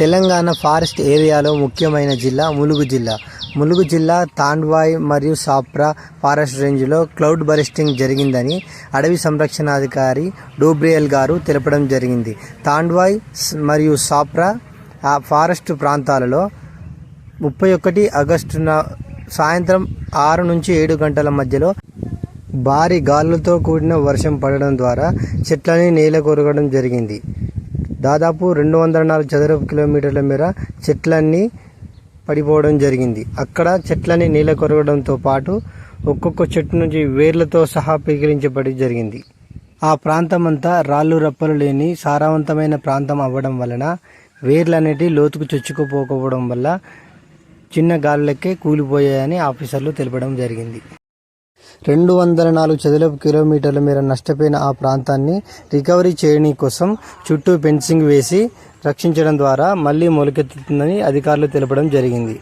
Telangana forest ఏరియాలో ముఖ్యమైన జిల్లా ములుగు జిల్లా. ములుగు జిల్లా తాండ్వాయ్ మరియు సాప్రా ఫారెస్ట్ రేంజ్లో క్లౌడ్ బరిస్టింగ్ జరిగిందని అడవి సంరక్షణాధికారి డోబ్రియల్ గారు తెలపడం జరిగింది. తాండ్వాయ్ మరియు సాప్రా ఆ ఫారెస్ట్ ప్రాంతాలలో ముప్పై ఒకటి ఆగస్టున సాయంత్రం ఆరు నుంచి ఏడు గంటల మధ్యలో భారీ గాలులతో కూడిన వర్షం పడడం ద్వారా చెట్లని నేల కొరగడం జరిగింది. దాదాపు రెండు వందల నాలుగు చదరపు కిలోమీటర్ల మేర చెట్లన్నీ పడిపోవడం జరిగింది. అక్కడ చెట్లని నీళ్ళ కొరగడంతో పాటు ఒక్కొక్క చెట్టు నుంచి వేర్లతో సహా పీకిలించబడి జరిగింది. ఆ ప్రాంతం అంతా రాళ్ళు రప్పలు లేని సారవంతమైన ప్రాంతం అవ్వడం వలన వేర్లు అనేటివి లోతుకు చొచ్చుకుపోకపోవడం వల్ల చిన్న గాలులకే కూలిపోయాయని ఆఫీసర్లు తెలపడం జరిగింది. రెండు వందల నాలుగు చదరపు కిలోమీటర్ల మేర నష్టపోయిన ఆ ప్రాంతాన్ని రికవరీ చేయని కోసం చుట్టూ ఫెన్సింగ్ వేసి రక్షించడం ద్వారా మళ్ళీ మొలకెత్తుతుందని అధికారులు తెలపడం జరిగింది.